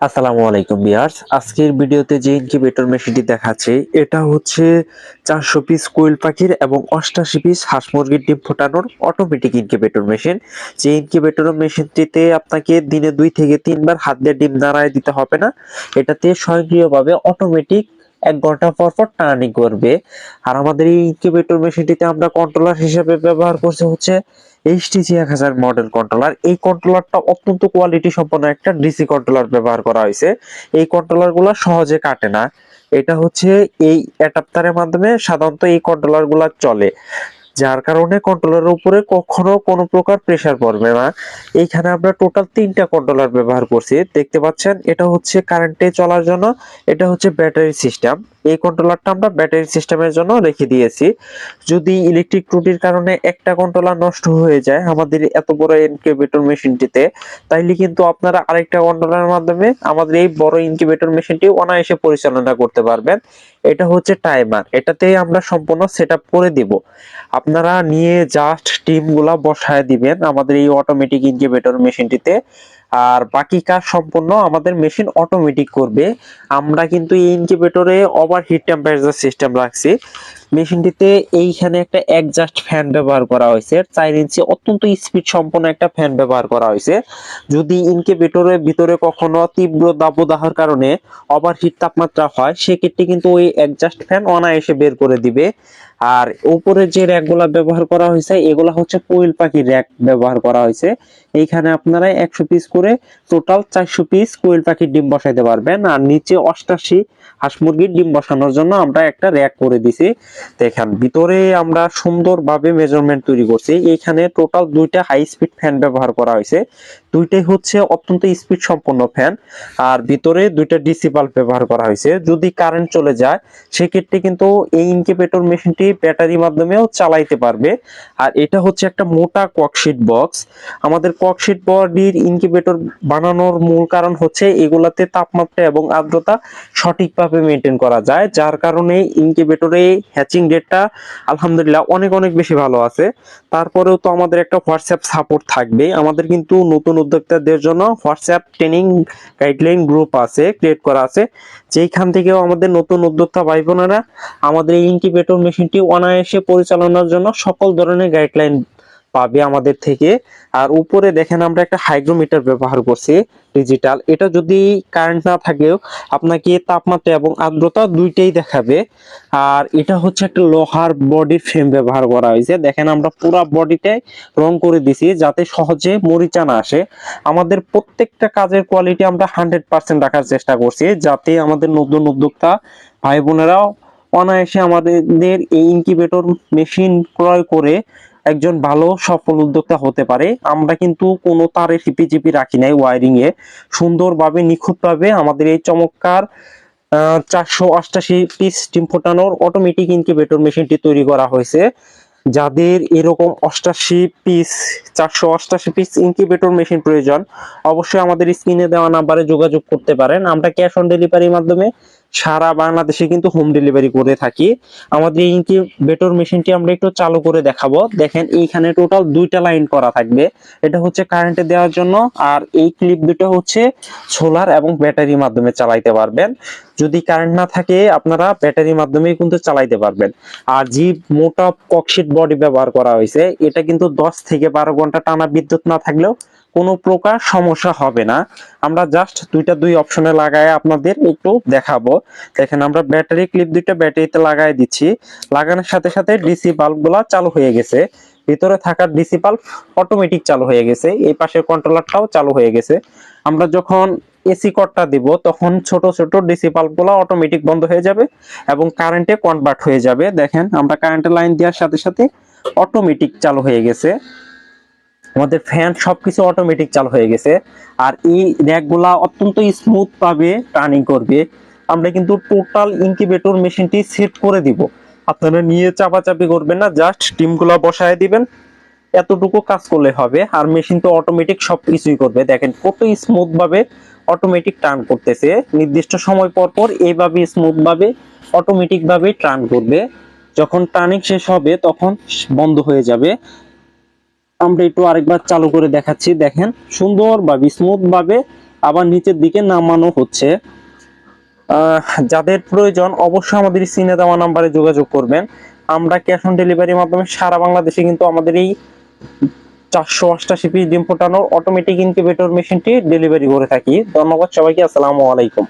আসসালামু আলাইকুম বিয়ার্স আজকের ভিডিওতে যে ইনকিউবেটর মেশিনটি দেখাচ্ছে, এটা হচ্ছে চারশো পিস কোয়েল পাখির এবং অষ্টাশি পিস হাঁস মুরগির ডিম ফোটানোর অটোমেটিক ইনকিউবেটর মেশিন যে ইনকিউবেটর মেশিনটিতে আপনাকে দিনে দুই থেকে তিনবার হাত দিয়ে ডিম দাঁড়ায় দিতে হবে না। এটাতে স্বয়ংক্রিয়ভাবে অটোমেটিক এক ঘণ্টা পর পর টার্নিং করবে। আর আমাদের এই ইনকিউবেটর মেশিনটিতে আমরা কন্ট্রোলার হিসেবে ব্যবহার করছি হচ্ছে এইচটিসি এক হাজার মডেল কন্ট্রোলার এই কন্ট্রোলারটা অত্যন্ত কোয়ালিটি সম্পন্ন একটা ডিসি কন্ট্রোলার ব্যবহার করা হয়েছে। এই কন্ট্রোলারগুলা সহজে কাটে না। এটা হচ্ছে এই অ্যাডাপ্টারের মাধ্যমে সাধারণত এই কন্ট্রোলারগুলা চলে। যার কারণে কন্ট্রোলারের উপরে কখনো কোনো প্রকার প্রেসার পড়বে না। এইখানে আমরা টোটাল তিনটা কন্ট্রোলার ব্যবহার করছি। দেখতে পাচ্ছেন, এটা হচ্ছে কারেন্টে চলার জন্য, এটা হচ্ছে ব্যাটারি সিস্টেম এই কন্ট্রোলারটা আমরা ব্যাটারি সিস্টেমের জন্য রেখে দিয়েছি। যদি ইলেকট্রিক ত্রুটির কারণে একটা কন্ট্রোলার নষ্ট হয়ে যায় আমাদের এত বড় ইনকিউবেটর মেশিনটিতে তাইলে কিন্তু আপনারা আরেকটা কন্ট্রোলারের মাধ্যমে আমাদের এই বড় ইনকিউবেটর মেশিনটি অনায়াসে পরিচালনা করতে পারবেন। এটা হচ্ছে টাইমার এটাতে আমরা সম্পূর্ণ সেট করে দিব। আপনারা নিয়ে জাস্ট টিমগুলা বসায় দিবেন আমাদের এই অটোমেটিক ইনকিউবেটর মেশিনটিতে। আর বাকি কাজ সম্পূর্ণ আমাদের মেশিন অটোমেটিক করবে। আমরা কিন্তু এই ইনকিউবেটরে ওভার হিট টেম্পারেচার সিস্টেম রাখছি। মেশিনটিতে এইখানে একটা অ্যাডজাস্ট ফ্যান ব্যবহার করা হয়েছে। চার ইঞ্চি অত্যন্ত স্পিড সম্পন্ন একটা ফ্যান ব্যবহার করা হয়েছে। যদি ইনকিউবেটরের ভিতরে কখনো তীব্র দাবদাহের কারণে ওভারহিট তাপমাত্রা হয়, সেক্ষেত্রে কিন্তু ওই অ্যাডজাস্ট ফ্যান অনায়াসে বের করে দিবে। আর উপরে যে র্যাকগুলা ব্যবহার করা হয়েছে, এগুলা হচ্ছে কোয়েল পাখির র্যাক ব্যবহার করা হয়েছে। এইখানে আপনারা একশো পিস করে টোটাল চারশো পিস কোয়েল পাখির ডিম বসাইতে পারবেন। আর নিচে অষ্টাশি হাঁস মুরগির ডিম বসানোর জন্য আমরা একটা র্যাক করে দিছি। দেখেন, ভিতরে আমরা সুন্দরভাবে মেজারমেন্ট তৈরি করছি। এইখানে টোটাল দুইটা হাই স্পিড ফ্যান ব্যবহার করা হয়েছে। দুইটাই হচ্ছে অত্যন্ত স্পিড সম্পন্ন ফ্যান আর ভিতরে দুইটা ডিসি বাল্ব ব্যবহার করা হয়েছে। যদি কারেন্ট চলে যায়, সেক্ষেত্রে কিন্তু এই ইনকিউবেটর মেশিনটি ব্যাটারির মাধ্যমেও চালাইতে পারবে। আর এটা হচ্ছে একটা মোটা ককশিট বক্স আমাদের ককশিট বডির ইনকিউবেটর বানানোর মূল কারণ হচ্ছে এগুলাতে তাপমাত্রা এবং আর্দ্রতা সঠিকভাবে মেনটেন করা যায়, যার কারণে ইনকিউবেটরে হ্যাচিং রেটটা আলহামদুলিল্লাহ অনেক অনেক বেশি ভালো আছে। তারপরেও তো আমাদের একটা হোয়াটসঅ্যাপ সাপোর্ট থাকবে আমাদের কিন্তু নতুন উদ্যোক্তাদের জন্য হোয়াটসঅ্যাপ ট্রেনিং গাইডলাইন গ্রুপ আছে ক্রিয়েট করা আছে। যেইখান থেকেও আমাদের নতুন উদ্যোক্তা ভাই বোনেরা আমাদের এই ইনকিউবেটর মেশিনটি অনায়াসে পরিচালনার জন্য সকল ধরনের গাইডলাইন পাবে আমাদের থেকে। আর উপরে দেখেন আমরা একটা হাইগ্রোমিটার ব্যবহার করছি ডিজিটাল এটা যদি কারেন্ট না থাকেও আপনাকে তাপমাত্রা এবং আর্দ্রতা দুইটাই দেখাবে। আর এটা হচ্ছে একটা লোহার বডির ফ্রেম ব্যবহার করা হয়েছে। দেখেন আমরা পুরো বডিতে রং করে দিছি যাতে সহজে মরিচা না আসে। আমাদের প্রত্যেকটা কাজের কোয়ালিটি আমরা হান্ড্রেড পার্সেন্ট রাখার চেষ্টা করছি যাতে আমাদের নতুন উদ্যোক্তা ভাই বোনেরাও অনায়াসে আমাদের এই ইনকিউবেটর মেশিন ক্রয় করে একজন ভালো, সফল উদ্যোক্তা হতে পারে। আমরা কিন্তু কোনো তারে হিপিজিপি রাখি নাই ওয়ারিং এ সুন্দরভাবে, নিখুঁতভাবে আমাদের এই চমৎকার চারশো অষ্টাশি পিস ডিম ফোটানোর অটোমেটিক ইনকিউবেটর মেশিনটি তৈরি করা হয়েছে। যাদের এরকম অষ্টাশি পিস, চারশো অষ্টাশি পিস ইনকিউবেটর মেশিন প্রয়োজন, অবশ্যই আমাদের স্ক্রিনে দেওয়া নাম্বারে যোগাযোগ করতে পারেন। আমরা ক্যাশ অন ডেলিভারির মাধ্যমে সারা বাংলাদেশে কিন্তু হোম ডেলিভারি করে থাকি। আমাদের এই ইনকিউবেটর মেশিনটি আমরা একটু চালু করে দেখাবো। দেখেন এইখানে টোটাল দুইটা লাইন করা থাকবে। এটা হচ্ছে কারেন্টে দেওয়ার জন্য আর এই ক্লিপ দুটো হচ্ছে সোলার এবং ব্যাটারির মাধ্যমে চালাইতে পারবেন। যদি কারেন্ট না থাকে, আপনারা ব্যাটারির মাধ্যমেই কিন্তু চালাইতে পারবেন। আর যে মোটা ককশিট বডি ব্যবহার করা হয়েছে, এটা কিন্তু দশ থেকে বারো ঘণ্টা টানা বিদ্যুৎ না থাকলেও কোনো প্রকার সমস্যা হবে না। আমরা জাস্ট দুইটা দুই অপশনে লাগায় আপনাদের একটু দেখাবো। দেখেন, আমরা ব্যাটারি ক্লিপ দুইটা ব্যাটারিতে লাগাই দিচ্ছি। লাগানোর সাথে সাথে ডিসি বাল্বগুলা চালু হয়ে গেছে। ভিতরে থাকা ডিসি বাল্ব অটোমেটিক চালু হয়ে গেছে। এই পাশের কন্ট্রোলারটাও চালু হয়ে গেছে। আমরা যখন এসি কটটা দিব, তখন ছোট ছোট ডিসি বাল্বগুলো অটোমেটিক বন্ধ হয়ে যাবে এবং কারেন্টে কনভার্ট হয়ে যাবে। দেখেন, আমরা কারেন্টের লাইন দেওয়ার সাথে সাথে অটোমেটিক চালু হয়ে গেছে। আমাদের ফ্যান সবকিছু অটোমেটিক চালু হয়ে গেছে। আর এই র্যাকগুলা অত্যন্ত স্মুথ ভাবে টার্নিং করবে। আমরা কিন্তু টোটাল ইনকিউবেটর মেশিনটি সেট করে দিব। আপনারা নিয়ে চাপাচাপি করবেন না জাস্ট টিমগুলা বসায় দিবেন। এতটুকু কাজ করলে হবে। আর মেশিন তো অটোমেটিক সব কিছুই করবে। দেখেন কত স্মুথ ভাবে অটোমেটিক টার্ন করতেছে। নির্দিষ্ট সময় পর পর এইভাবে স্মুথ ভাবে অটোমেটিক ভাবে টার্ন করবে। যখন টার্নিং শেষ হবে, তখন বন্ধ হয়ে যাবে। আমরা একটু আরেকবার চালু করে দেখাচ্ছি, দেখেন। সুন্দর ভাবে স্মুথ ভাবে আবার নিচের দিকে নামানো হচ্ছে। যাদের প্রয়োজন অবশ্যই আমাদের সিনে দেওয়া নাম্বারে যোগাযোগ করবেন। আমরা ক্যাশ অন ডেলিভারির মাধ্যমে সারা বাংলাদেশে কিন্তু আমাদের এই চারশো অষ্টাশি পিস ডিম ফোটানোর অটোমেটিক ইনকিউবেটর মেশিনটি ডেলিভারি করে থাকি। ধন্যবাদ সবাইকে, আসসালামু আলাইকুম।